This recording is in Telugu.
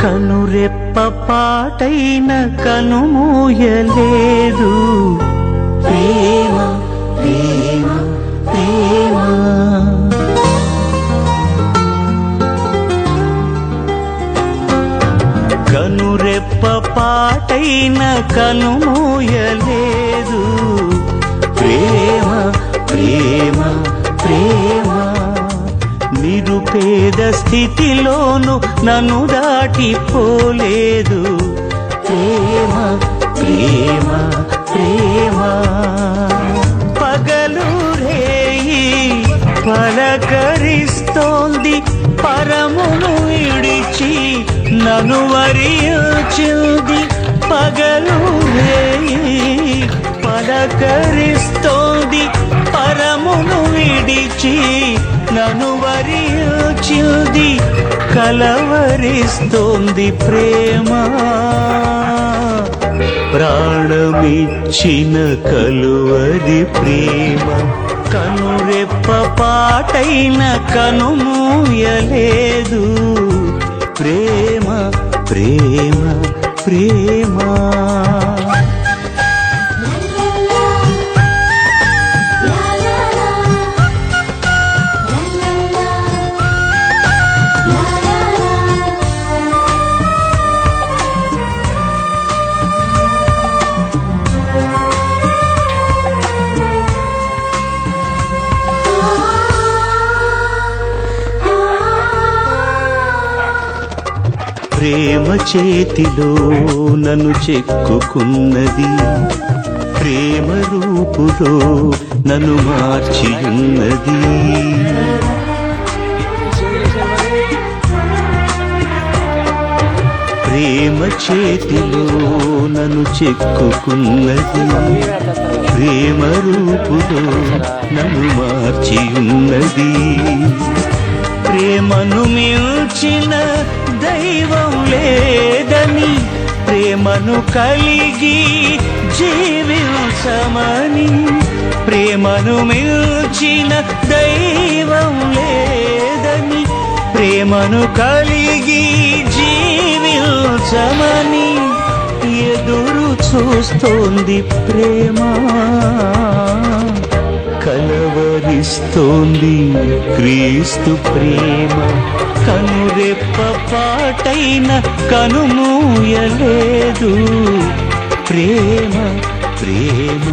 రెప్ప పాటైన కనుమూయలేదు ప్రేమ ప్రేమ ప్రేమ. కనురెప్ప పాటైన కనుమూయలేదు ప్రేమ ప్రేమ. స్థితిలోను నన్ను దాటిపోలేదు. ప్రేమ ప్రేమ ప్రేమ. పగలు రేయి పలకరిస్తోంది పరమును విడిచి నన్ను వరియుచింది పగలు రేయి పలకరిస్తోంది పరమును విడిచి నన్ను వరిచింది కలవరిస్తోంది ప్రేమ. ప్రాణమిచ్చిన కలువది ప్రేమ. కనురెప్ప పాటైన కనుమూయలేదు ప్రేమ ప్రేమ ప్రేమ. ప్రేమ చేతిలో నన్ను చెక్కుకున్నది. ప్రేమ రూపులో నన్ను మార్చి ఉన్నది ప్రేమ చేతిలో నన్ను చెక్కుకున్నది. ప్రేమ రూపులో నన్ను మార్చి ఉన్నది ప్రేమను మిల్చిన దైవం లేదని ప్రేమను కలిగి జీవించమని ప్రేమను మిల్చిన దైవం లేదని ప్రేమను కలిగి జీవించమని ఎదురు చూస్తోంది ప్రేమ. కలవరిస్తోంది క్రీస్తు ప్రేమ. కనురెప్ప పాటైన కనుమూయలేదు ప్రేమ ప్రేమ.